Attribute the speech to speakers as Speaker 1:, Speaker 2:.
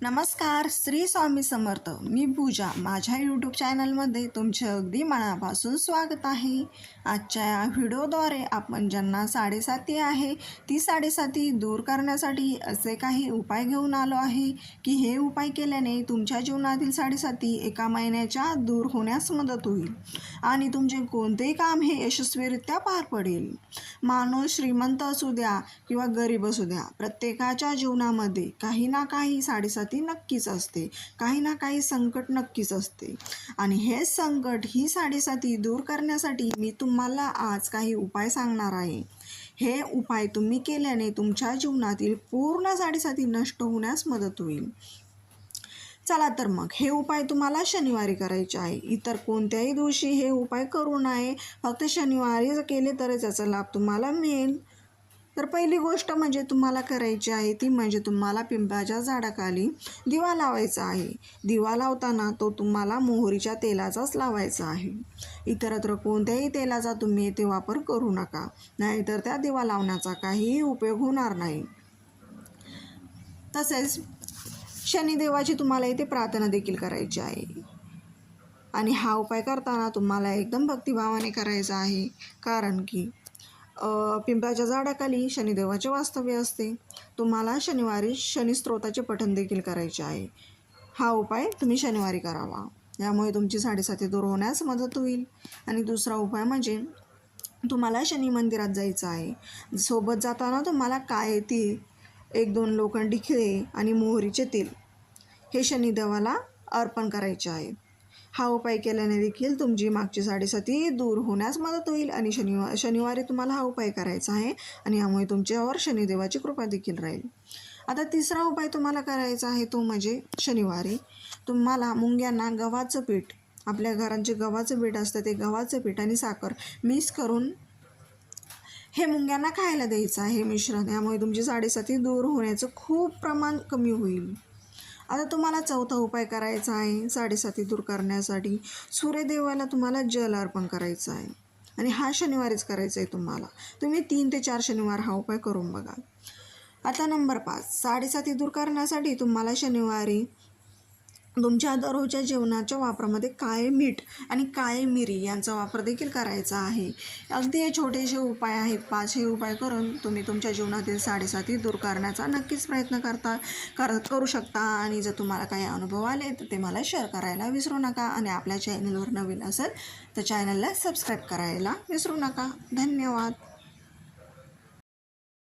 Speaker 1: नमस्कार श्री स्वामी समर्थ. मी पूजा. माझ्या यूट्यूब चॅनलमध्ये तुमचे अगदी मनापासून स्वागत आहे. आजच्या या व्हिडिओद्वारे आपण ज्यांना साडेसाती आहे ती साडेसाती दूर करण्यासाठी असे काही उपाय घेऊन आलो आहे की हे उपाय केल्याने तुमच्या जीवनातील साडेसाती एका महिन्याच्या दूर होण्यास मदत होईल आणि तुमचे कोणतेही काम हे यशस्वीरित्या पार पडेल. माणूस श्रीमंत असू द्या किंवा गरीब असू द्या प्रत्येकाच्या जीवनामध्ये काही ना काही साडेसाती नक्कीच असते. काही ना काही संकट नक्कीच असते. आणि हे संकट ही साडेसाती दूर करण्यासाठी मी तुम्हाला आज काही उपाय सांगणार आहे. हे उपाय तुम्ही केल्याने तुमच्या जीवनातील पूर्ण साडेसाती नष्ट होण्यास मदत होईल. चला तर मग हे उपाय तुम्हाला शनिवारी करायचे आहे. इतर कोणत्याही दिवशी हे उपाय करू नये. फक्त शनिवारी जर केले तरच याचा लाभ तुम्हाला मिळेल. तर पहिली गोष्ट म्हणजे तुम्हाला करायची आहे ती म्हणजे तुम्हाला पिंपळाच्या झाडाखाली दिवा लावायचा आहे. दिवा लावताना तो तुम्हाला मोहरीच्या तेलाचाच लावायचा आहे. इतरत्र कोणत्याही तेलाचा तुम्ही येथे वापर करू नका. नाहीतर त्या दिवा लावण्याचा काहीही उपयोग होणार नाही. तसेच शनिदेवाची तुम्हाला इथे प्रार्थना देखील करायची आहे. आणि हा उपाय करताना तुम्हाला एकदम भक्तिभावाने करायचा आहे. कारण की पिंपळाच्या झाडाखाली शनिदेवाचे वास्तव्य असते. तुम्हाला शनिवारी शनिस्त्रोताचे पठण देखील करायचे आहे. हा उपाय तुम्ही शनिवारी करावा. यामुळे तुमची साडेसाती दूर होण्यास मदत होईल. आणि दुसरा उपाय म्हणजे तुम्हाला शनी मंदिरात जायचं आहे. सोबत जाताना तुम्हाला काय ती एक दोन लोखंडी खिळे आणि मोहरीचे तेल हे शनिदेवाला अर्पण करायचे आहे. हा उपाय केल्याने देखील तुमची मागची साडेसाती दूर होण्यास मदत होईल आणि शनिवार शनिवारी तुम्हाला हा उपाय करायचा आहे आणि यामुळे तुमच्यावर शनिदेवाची कृपा देखील राहील. आता तिसरा उपाय तुम्हाला करायचा आहे तो म्हणजे शनिवारी. तुम्हाला मुंग्यांना गव्हाचं पीठ आपल्या घरांचे गव्हाचं पीठ असतं ते गव्हाचं पीठ आणि साखर मिक्स करून हे मुंग्यांना खायला द्यायचं आहे मिश्रण. यामुळे तुमची साडेसाती दूर होण्याचं खूप प्रमाण कमी होईल. आता तुम्हाला चौथा उपाय करायचा आहे साडेसाती दूर करण्यासाठी. सूर्यदेवाला तुम्हाला जल अर्पण करायचं आहे. आणि हा शनिवारीच करायचा आहे तुम्हाला. तुम्ही तीन ते चार शनिवार हा उपाय करून बघा. आता नंबर पाच. साडेसाती दूर करण्यासाठी तुम्हाला शनिवारी तुमच्या दररोजच्या जेवणाच्या वापरामध्ये काळे मीठ आणि काळे मिरी यांचा वापर देखील करायचा आहे. अगदी हे छोटेसे उपाय आहेत. पाच हे उपाय करून तुम्ही तुमच्या जीवनातील साडेसाती दूर करण्याचा नक्कीच प्रयत्न करता कर करू शकता. आणि जर तुम्हाला काही अनुभव आले तर ते मला शेअर करायला विसरू नका आणि आपल्या चॅनलवर नवीन असेल तर चॅनलला सबस्क्राईब करायला विसरू नका. धन्यवाद.